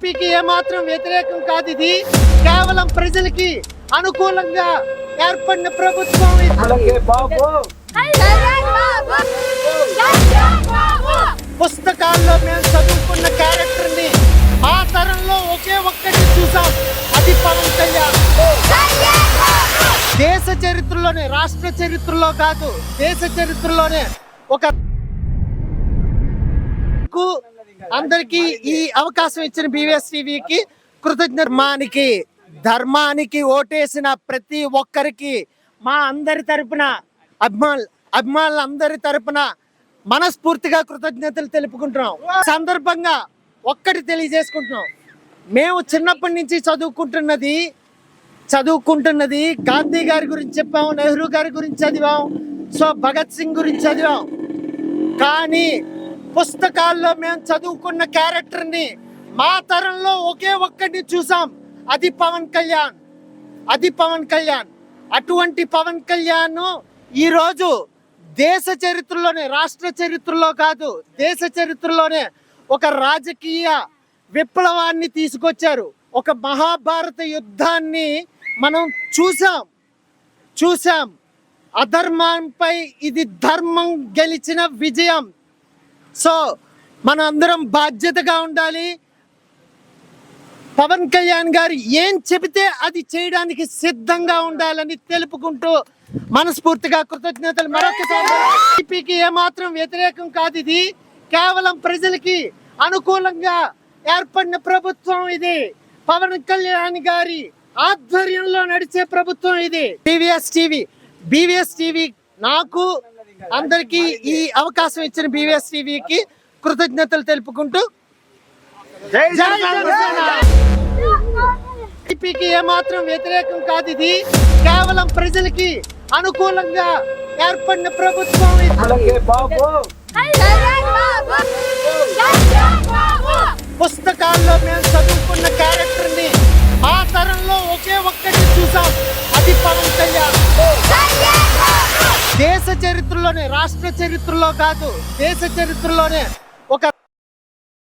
టీడీపీకి ఏమాత్రం వ్యతిరేకం కాదు ఇది. కేవలం ప్రజలకి అనుకూలంగా ఏర్పడిన ప్రభుత్వం పుస్తకాల్లో మేము చదువుకున్న క్యారెక్టర్ని ఆ తరంలో ఒకే ఒక్కటి చూసాం. అది పవన్ కళ్యాణ్. దేశ చరిత్రలోనే రాష్ట్ర చరిత్రలో కాదు దేశ చరిత్రలోనే ఒక అందరికీ ఈ అవకాశం ఇచ్చిన బీవీఎస్ టీవీకి కృతజ్ఞర్మానికి ధర్మానికి ఓటేసిన ప్రతి ఒక్కరికి మా అందరి తరపున అభిమానులు అభిమానులందరి తరపున మనస్ఫూర్తిగా కృతజ్ఞతలు తెలుపుకుంటున్నాం. సందర్భంగా ఒక్కటి తెలియజేసుకుంటున్నాం. మేము చిన్నప్పటి నుంచి చదువుకుంటున్నది చదువుకుంటున్నది గాంధీ గారి గురించి చెప్పాం నెహ్రూ గారి గురించి చదివాం సో భగత్ సింగ్ గురించి చదివాం. కానీ పుస్తకాల్లో మేము చదువుకున్న క్యారెక్టర్ని మా తరంలో ఒకే ఒక్కటి చూసాం. అది పవన్ కళ్యాణ్. అది పవన్ కళ్యాణ్. అటువంటి పవన్ కళ్యాణ్ ఈరోజు దేశ చరిత్రలోనే రాష్ట్ర చరిత్రలో కాదు దేశ చరిత్రలోనే ఒక రాజకీయ విప్లవాన్ని తీసుకొచ్చారు. ఒక మహాభారత యుద్ధాన్ని మనం చూసాం. చూసాం. అధర్మంపై ఇది ధర్మం గెలిచిన విజయం. సో మన అందరం బాధ్యతగా ఉండాలి. పవన్ కళ్యాణ్ గారు ఏం చెబితే అది చేయడానికి సిద్ధంగా ఉండాలని తెలుపుకుంటూ మనస్ఫూర్తిగా కృతజ్ఞతలు మరొకసారి టీడీపీకి ఏమాత్రం వ్యతిరేకం కాదు ఇది. కేవలం ప్రజలకి అనుకూలంగా ఏర్పడిన ప్రభుత్వం ఇది. పవన్ కళ్యాణ్ గారి ఆధ్వర్యంలో నడిచే ప్రభుత్వం ఇది. టీవీఎస్ టీవీ బీవీఎస్ టీవీ నాకు అందరికీ ఈ అవకాశం ఇచ్చిన బీవీఎస్ టీవీకి కృతజ్ఞతలు తెలుపుకుంటూ టీడీపీకి ఏమాత్రం వ్యతిరేకం కాదు ఇది. కేవలం ప్రజలకి అనుకూలంగా ఏర్పడిన ప్రభుత్వం పుస్తకాల్లో మేము చదువుకున్న క్యారెక్టర్ని ఆ తరంలో ఒకే ఒక్కటి చూసాం. చరిత్రలోనే రాష్ట్ర చరిత్రలో కాదు దేశ చరిత్రలోనే ఒక